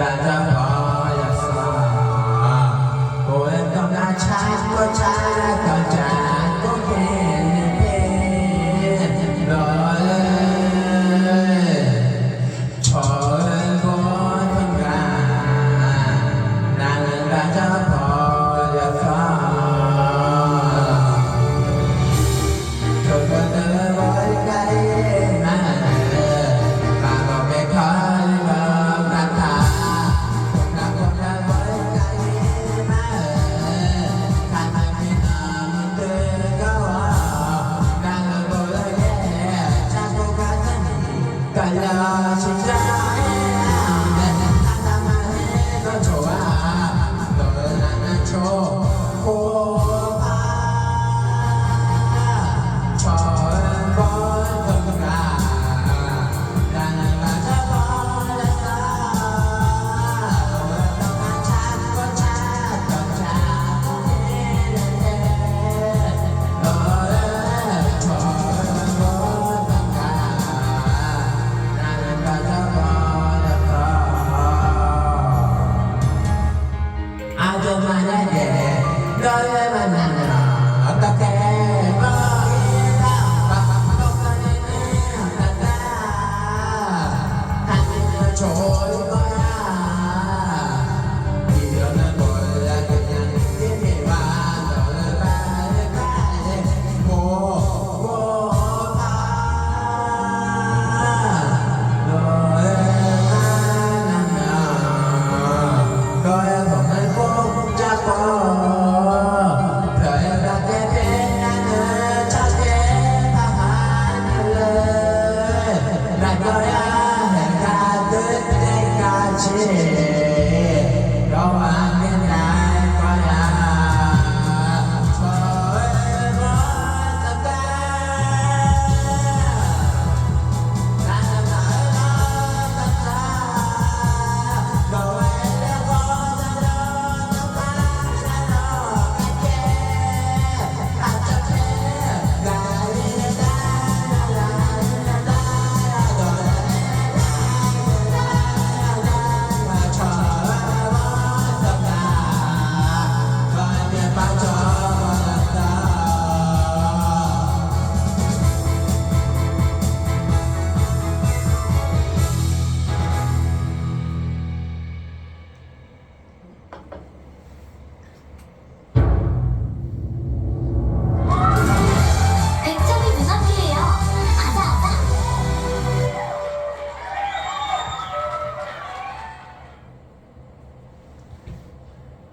ตาจะพออยากสาโอ้ยต้อาช้ก็ช้ต้อจากก็แค่เป็นรอเลยขอเลยก็งานนานตาจะพอ 좋아 너는 안아줘. I yeah, man.